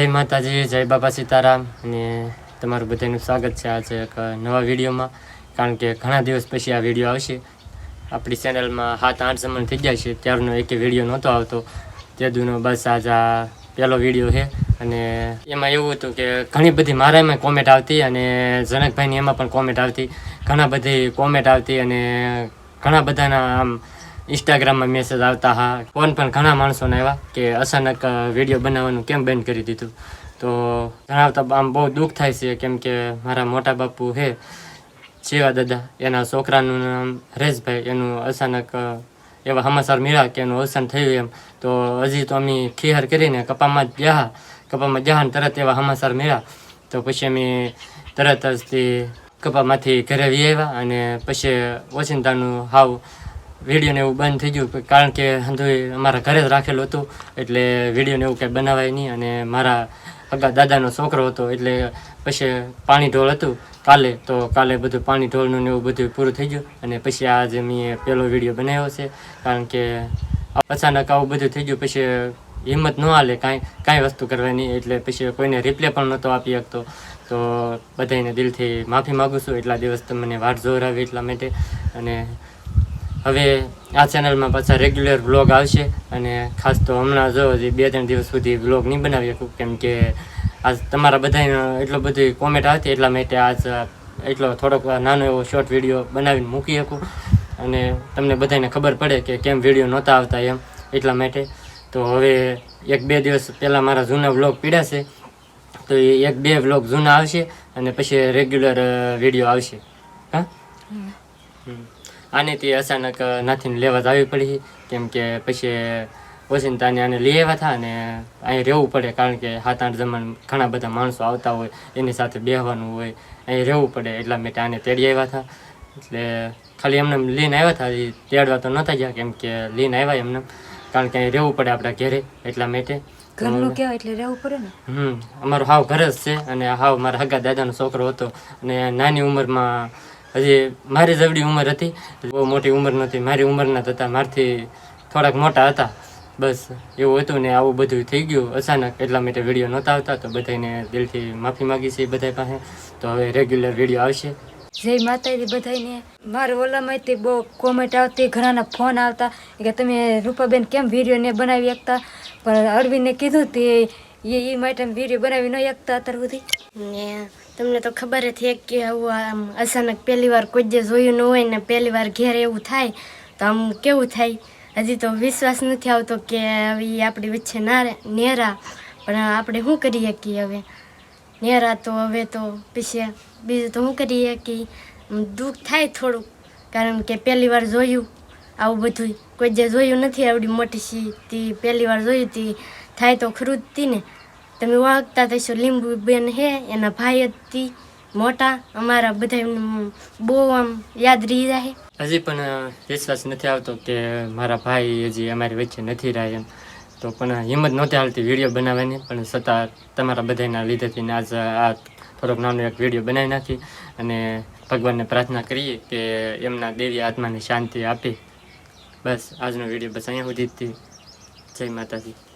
જય માતાજી, જય બાબા સીતારામ અને તમારું બધાનું સ્વાગત છે આજે એક નવા વિડીયોમાં, કારણ કે ઘણા દિવસ પછી આ વીડિયો આવશે. આપણી ચેનલમાં સાત આઠ સમય થઈ જાય છે, ત્યારનો એક વીડિયો નહોતો આવતો. તે દૂનો બસ આજ આ પહેલો વીડિયો છે. અને એમાં એવું હતું કે ઘણી બધી મારા એમાં કોમેન્ટ આવતી અને જનકભાઈની એમાં પણ કોમેન્ટ આવતી. ઘણા બધી કોમેન્ટ આવતી અને ઘણા બધાના આમ ઇન્સ્ટાગ્રામમાં મેસેજ આવતા હા. ફોન પણ ઘણા માણસોને આવ્યા કે અચાનક વીડિયો બનાવવાનું કેમ બંધ કરી દીધું. તો જણાવતા આમ બહુ દુઃખ થાય છે, કેમ કે મારા મોટા બાપુ છે શિવા દાદા, એના છોકરાનું નામ હરેશભાઈ, એનું અચાનક એવા સમાચાર મળ્યા કે એનું અવસાન થયું એમ. તો હજી તો અમે ખીહર કરીને કપામાં જ ગયા, કપામાં ગયા તરત એવા સમાચાર મળ્યા. તો પછી અમે તરત જ તે કપામાંથી ઘરે વી આવ્યા અને પછી ઓચિંતાનું હાવ વીડિયો ને એવું બંધ થઈ ગયું. કારણ કે હંધુએ અમારા ઘરે જ રાખેલું હતું, એટલે વીડિયો ને એવું કંઈ બનાવાય નહીં. અને મારા અગા દાદાનો છોકરો હતો, એટલે પછી પાણી ઢોળ હતું કાલે, તો કાલે બધું પાણી ઢોળનું ને એવું બધું પૂરું થઈ ગયું. અને પછી આજે મેં પહેલો વીડિયો બનાવ્યો છે, કારણ કે અચાનક આવું બધું થઈ ગયું. પછી હિંમત ન હાલે કાંઈ કાંઈ વસ્તુ કરવાની. એટલે પછી કોઈને રિપ્લે પણ નહોતો આપી શકતો. તો બધાને દિલથી માફી માગું છું. એટલા દિવસ તમને વાટ જોરાવી એટલા માટે. અને હવે આ ચેનલમાં પાછા રેગ્યુલર વ્લોગ આવશે અને ખાસ તો હમણાં જો હજી બે ત્રણ દિવસ સુધી વ્લોગ નહીં બનાવી શકું કેમ કે આજ તમારા બધાનો એટલો બધી કોમેન્ટ આવતી એટલા માટે આજ એટલો થોડોક નાનો એવો શોર્ટ વીડિયો બનાવીને મૂકી શકું. અને તમને બધાને ખબર પડે કે કેમ વીડિયો નહોતા આવતા એમ એટલા માટે. તો હવે એક બે દિવસ પહેલાં મારા જૂના વ્લોગ પીડાશે છે. તો એ એક બે વ્લોગ જૂના આવશે અને પછી રેગ્યુલર વીડિયો આવશે. હા. આને તે અચાનક નાથીને લેવા જ આવી પડી. કેમ કે પછી ઓચિંતાને આને લઈ આવ્યા હતા અને અહીં રહેવું પડે કારણ કે સાત આઠ જમણ ઘણા બધા માણસો આવતા હોય એની સાથે બેહવાનું હોય અહીં રહેવું પડે એટલા માટે આને તેડી આવ્યા હતા. એટલે ખાલી એમને લઈને આવ્યા હતા એ તેડવા તો નહોતા ગયા કેમ કે લઈને આવ્યા એમને કારણ કે અહીં રહેવું પડે આપણા ઘરે એટલા માટે. ઘરનું કહેવાય એટલે રહેવું પડે ને? હમ અમારો હાવ ઘર જ છે અને હાવ મારા હગા દાદાનો છોકરો હતો અને નાની ઉંમરમાં હજી મારી જવડી ઉંમર હતી. બહુ મોટી ઉંમર નહોતી. મારી ઉંમરના હતા મારથી થોડાક મોટા હતા. બસ એવું હતું ને આવું બધું થઈ ગયું. અચાનક એટલા માટે વીડિયો નહોતા આવતા, તો બધાને દિલથી માફી માગી છે બધા પાસે. તો હવે રેગ્યુલર વીડિયો આવશે. જય માતાજી બધાને મારા ઓલામાંથી બહુ કોમેન્ટ આવતી, ઘણાના ફોન આવતા. કે તમે રૂપાબેન કેમ વીડિયો ને બનાવી શકતા પણ અરવિંદને કીધું તે એ એ માટે વીડિયો બનાવી ન શકતા અત્યાર સુધી. ને તમને તો ખબર જ છે કે આવું આમ અચાનક પહેલી વાર કોઈ જે જોયું ન હોય ને પહેલી વાર ઘેર એવું થાય, તો આમ કેવું થાય? હજી તો વિશ્વાસ નથી આવતો કે હવે એ આપણી વચ્ચે ના નેરા. પણ આપણે શું કરી શકીએ હવે? નેરા તો હવે તો પછી બીજું તો શું કરી શકીએ? દુઃખ થાય થોડુંક, કારણ કે પહેલી વાર જોયું આવું બધું કોઈ જે જોયું નથી આવડી મોટી સી તે પહેલી વાર જોયું તે થાય તો ખરું જ ને તમે ઓળખતા થશો લીંબુ બેન હે એના ભાઈ હતી મોટા અમારા બધા બહુ આમ યાદ રહી જાય હજી પણ વિશ્વાસ નથી આવતો કે મારા ભાઈ હજી અમારી વચ્ચે નથી રહ્યા એમ તો પણ હિંમત નહોતી હાલતી વીડિયો બનાવવાની પણ છતાં તમારા બધાના લીધેથી આજ આ થોડોક નાનો એક વીડિયો બનાવી નાખી અને ભગવાનને પ્રાર્થના કરીએ કે એમના દેવી આત્માને શાંતિ આપે બસ આજનો વીડિયો બસ અહીંયા સુધી જય માતાજી